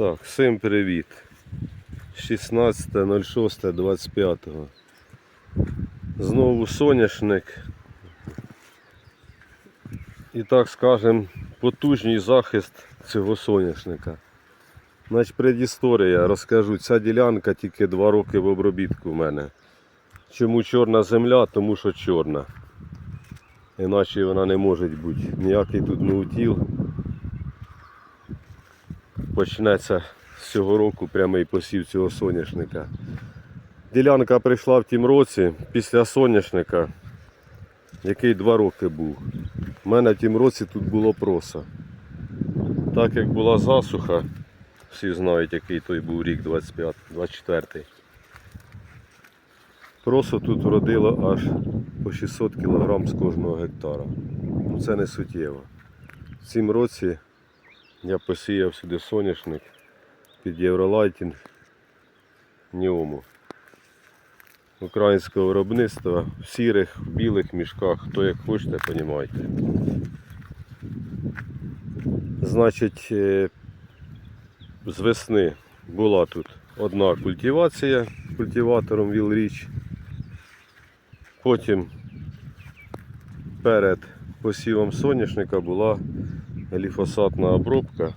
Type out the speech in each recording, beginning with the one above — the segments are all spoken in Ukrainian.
Так, всім привіт. 16.06.25. Знову соняшник. І так скажем, потужний захист цього соняшника. Значить, предісторія, розкажу, ця ділянка тільки 2 роки в обробітку в мене. Чому чорна земля? Тому що чорна. Іначе вона не може бути. Ніякий тут не утіл. Почнеться з цього року прямий посів цього соняшника. Ділянка прийшла в тім році після соняшника, який два роки був. У мене в тім році тут було проса. Так як була засуха, всі знають, який той був рік 25, 24. Просо тут вродило аж по 600 кг з кожного гектара. Ну це не суттєво. В цім році я посіяв сюди соняшник під Євролайтінг Ніому. Українського виробництва в сірих, в білих мішках, хто як хочете, понімайте. Значить, е, з весни була тут одна культивація культиватором Вілріч. Потім перед посівом соняшника була гліфосатна обробка.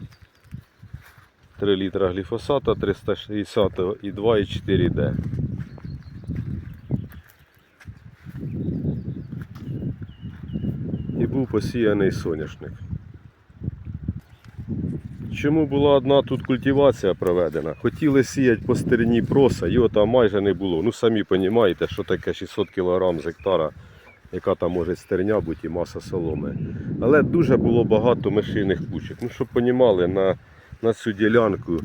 3 літра гліфосата 360 і 2,4D. І був посіяний соняшник. Чому була одна тут культивація проведена? Хотіли сіяти по стерні проса, його там майже не було. Ну самі розумієте, що таке 600 кг з гектара, яка там може стерня бути і маса соломи. Але дуже було багато мишиних кучок. Ну, щоб розуміли, на, на цю ділянку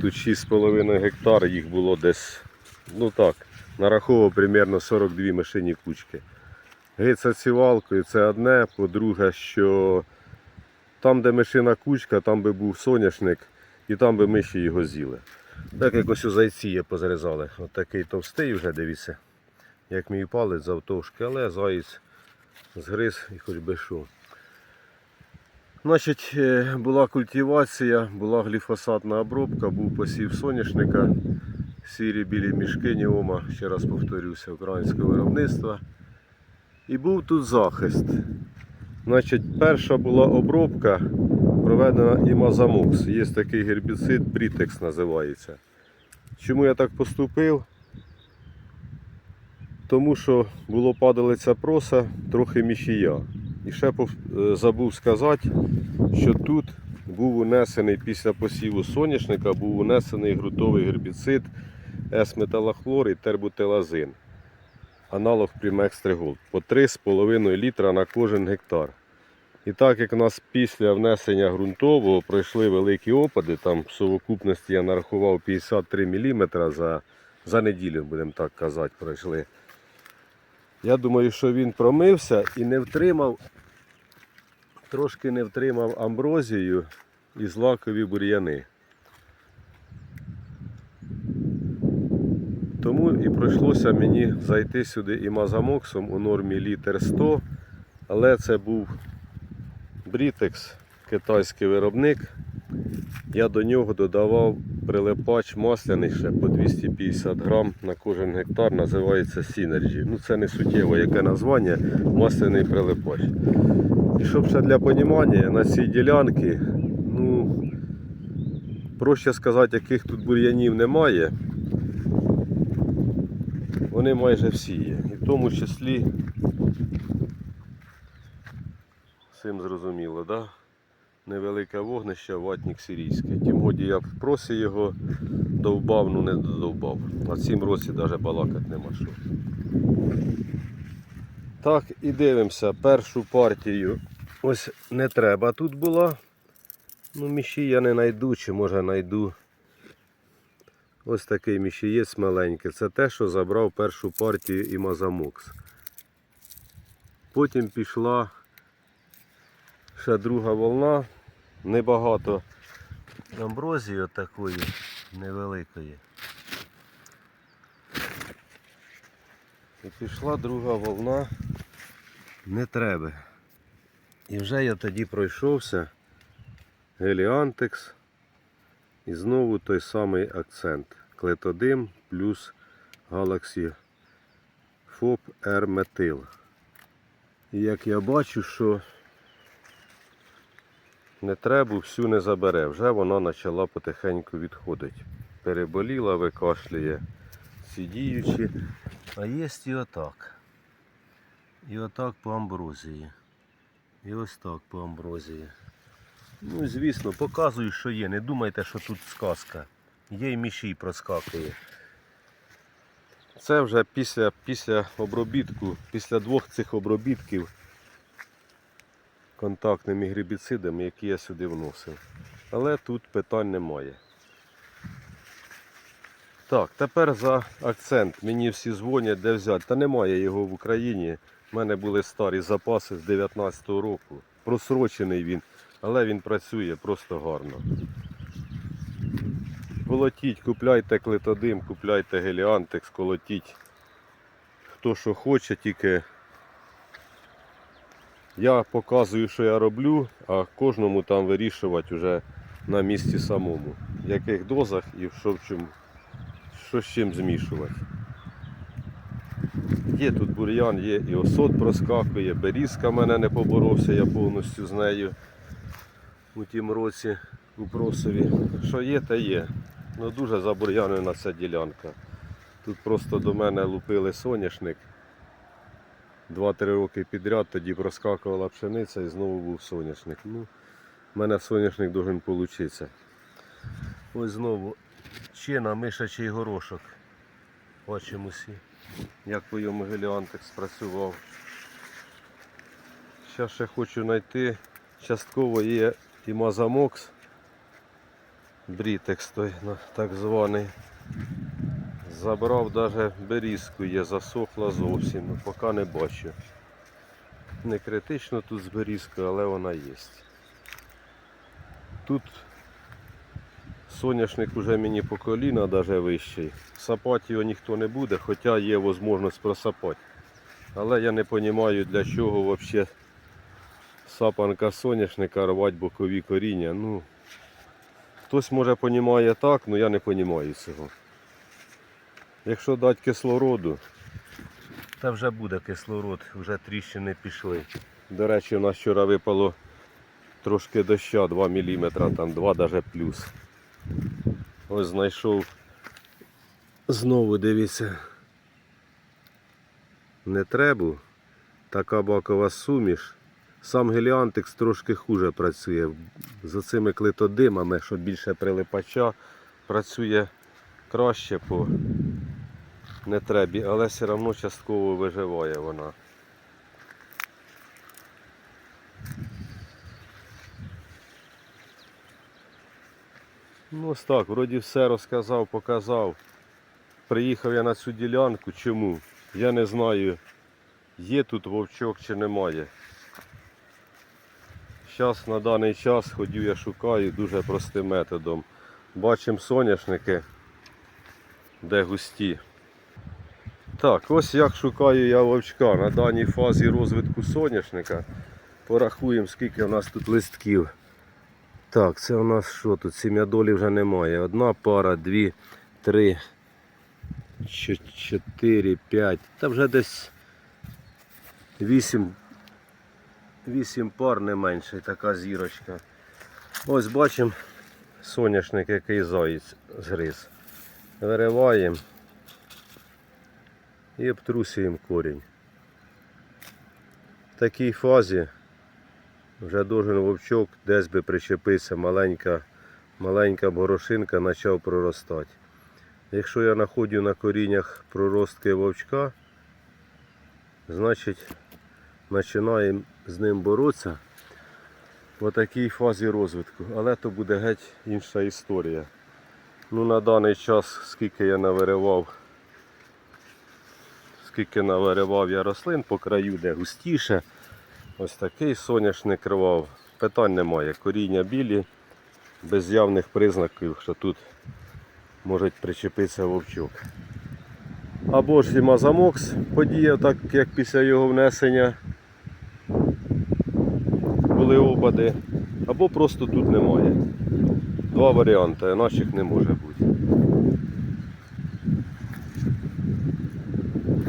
тут 6,5 гектар, їх було десь, ну так, нараховував примерно 42 мишині кучки. Гиця цівалкою це одне, по-друге, що там, де мишина кучка, там би був соняшник, і там би миші його з'їли. Так як ось у зайці є позарізали. От такий товстий вже, дивіться, як мій палець завтовшки, але заєць згриз і хоч би що. Значить, е, була культивація, була гліфосатна обробка, був посів соняшника, сірі білі мішки Ніома, ще раз повторюся, українського виробництва. І був тут захист. Значить, перша була обробка, проведена імазамокс. Є такий гербіцид, брітекс називається. Чому я так поступив? Тому що було падалиця проса, трохи мішія. І ще е, забув сказати, що тут був унесений після посіву соняшника, був унесений ґрунтовий гербіцид С-металохлор і тербутилазин. Аналог Gold по 3,5 літра на кожен гектар. І так як у нас після внесення ґрунтового пройшли великі опади, там в совокупності я нарахував 53 мм за, за неділю, будемо так казати, пройшли. Я думаю, що він промився і не втримав, трошки не втримав амброзію і злакові бур'яни. Тому і прийшлося мені зайти сюди імазамоксом у нормі літр 100, але це був Брітекс, китайський виробник. Я до нього додавав прилипач масляний ще по 250 грам на кожен гектар, називається Synergy. Ну це не суттєво, яке названня, масляний прилипач. І щоб ще для розуміння, на цій ділянці, ну, проще сказати, яких тут бур'янів немає. Вони майже всі є. І в тому числі Всім зрозуміло, да? Невелике вогнище, ватник сирійський. Тим годі я в просі його довбав, ну не додовбав. А в цім році навіть балакати нема що. Так, і дивимося. Першу партію ось не треба тут була. Ну, міші я не знайду, чи може знайду. Ось такий мішієць маленький. Це те, що забрав першу партію і Мазамокс. Потім пішла ще друга волна, небагато амброзії такої невеликої. І пішла друга волна не треба. І вже я тоді пройшовся Геліантекс І знову той самий акцент. Клетодим плюс Galaxy R метил. І як я бачу, що не треба, всю не забере. Вже вона почала потихеньку відходити. Переболіла, викашлює ці діючі. А є і отак. І отак по амброзії. І ось так по амброзії. Ну, звісно, показую, що є. Не думайте, що тут сказка. Є й мішій проскакує. Це вже після, після обробітку, після двох цих обробітків контактними гербіцидами, які я сюди вносив. Але тут питань немає. Так, тепер за акцент. Мені всі дзвонять, де взяти. Та немає його в Україні. У мене були старі запаси з 19-го року. Просрочений він, але він працює просто гарно. Колотіть, купляйте клетодим, купляйте геліантекс, колотіть. Хто що хоче, тільки я показую, що я роблю, а кожному там вирішувати вже на місці самому. В яких дозах і що в чому, що з чим змішувати. Є тут бур'ян, є і осот проскакує, берізка мене не поборовся, я повністю з нею у тім році у просові. Що є, те є. Ну дуже забур'янена ця ділянка. Тут просто до мене лупили соняшник. 2-3 роки підряд тоді проскакувала пшениця і знову був соняшник. Ну, в мене соняшник должен получитися. Ось знову чина, мишачий горошок. Бачимо всі, як по йому спрацював. Зараз ще хочу знайти. Частково є і мазамокс. Брітекс той так званий. Забрав навіть берізку є, засохла зовсім, ну, поки не бачу. Не критично тут з берізкою, але вона є. Тут соняшник уже мені по коліна навіть вищий. Сапати його ніхто не буде, хоча є можливість просапати. Але я не розумію для чого взагалі сапанка соняшника рвати бокові коріння. Ну, хтось може розуміє так, але я не розумію цього. Якщо дати кислороду, та вже буде кислород, вже тріщини пішли. До речі, у нас вчора випало трошки доща 2 мм, там 2 навіть плюс. Ось знайшов. Знову дивіться. Не треба. Така бакова суміш. Сам геліантекс трошки хуже працює. За цими клетодимами, що більше прилипача, працює краще по нетребі, але все одно частково виживає вона. Ну ось так, вроді все розказав, показав. Приїхав я на цю ділянку. Чому? Я не знаю, є тут вовчок чи немає. Зараз на даний час ходю я шукаю дуже простим методом. Бачимо соняшники, де густі. Так, ось як шукаю я вовчка на даній фазі розвитку соняшника. Порахуємо, скільки у нас тут листків. Так, це у нас що тут? Сім'ядолі вже немає. Одна пара, дві, три, чо- чотири, п'ять. Та вже десь вісім. Вісім пар не менше, така зірочка. Ось бачимо соняшник, який заєць згриз. Вириваємо і обтрусюємо корінь. В такій фазі вже должен вовчок десь би причепився, маленька, маленька борошинка почав проростати. Якщо я знаходжу на коріннях проростки вовчка, значить починаємо з ним боротися в такій фазі розвитку. Але то буде геть інша історія. Ну, на даний час, скільки я навиривав, скільки навиривав я рослин по краю, де густіше. Ось такий соняшник рвав. Питань немає. Коріння білі, без явних признаків, що тут може причепитися вовчок. Або ж і мазамокс подіяв, так як після його внесення були опади, або просто тут немає. Два варіанти, наших не може бути.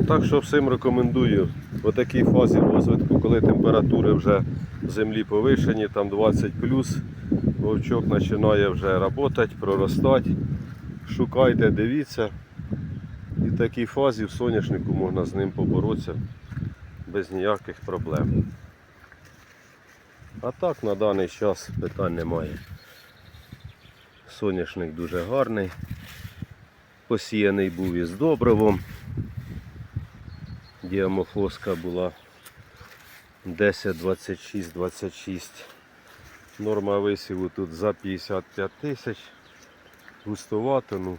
Так що всім рекомендую в такій фазі розвитку, коли температури вже в землі повишені, там 20 вовчок починає вже працювати, проростати. Шукайте, дивіться. І в такій фазі в соняшнику можна з ним поборотися без ніяких проблем. А так на даний час питань немає. Соняшник дуже гарний. Посіяний був із добривом. Діамофоска була 10, 26, 26. Норма висіву тут за 55 тисяч. Густовато, ну.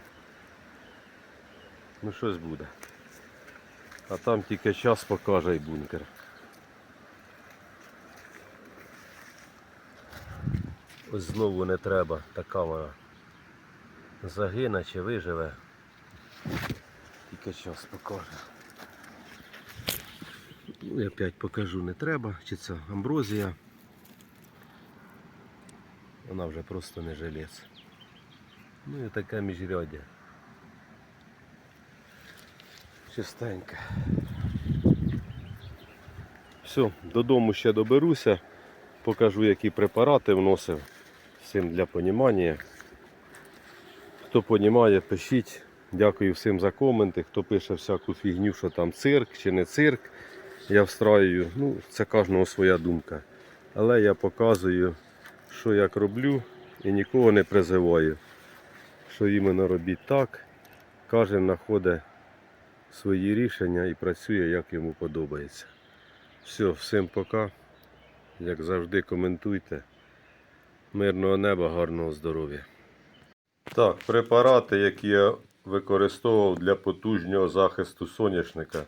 Ну щось буде. А там тільки час покаже і бункер. Ось знову не треба, така вона. Загине чи виживе. Тільки час покаже. Ну, я опять покажу, не треба, чи це амброзія. Вона вже просто не жилець. Ну і таке міжряддя. Чистеньке. Все, додому ще доберуся, покажу, які препарати вносив. Всім для понімання. Хто понімає, пишіть. Дякую всім за коменти. Хто пише всяку фігню, що там цирк чи не цирк. Я встраюю. Ну, це кожного своя думка. Але я показую, що як роблю і нікого не призиваю. Що іменно робіть так. Кожен знаходить свої рішення і працює, як йому подобається. Все, всім пока. Як завжди, коментуйте. Мирного неба, гарного здоров'я. Так, препарати, які я використовував для потужнього захисту соняшника.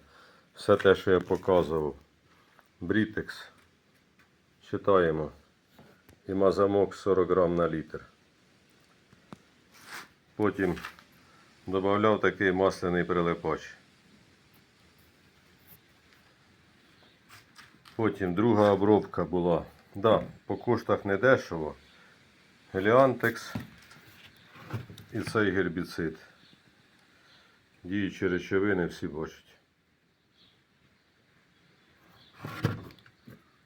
Все те, що я показував. Брітекс. Читаємо. І мазамок 40 грам на літр. Потім додавав такий масляний прилипач. Потім друга обробка була. Да, по коштах не дешево. Геліантекс і цей гербіцид. Діючі речовини всі бачать.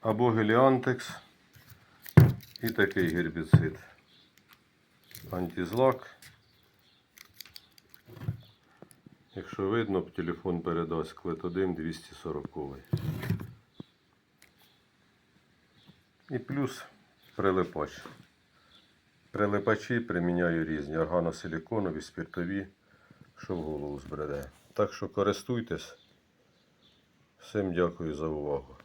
Або геліантекс і такий гербіцид. Антизлак. Якщо видно, телефон передасть клет 1 240. І плюс прилипач. Прилипачі приміняю різні органосиліконові, спиртові, що в голову збреде. Так що користуйтесь. Всім дякую за увагу.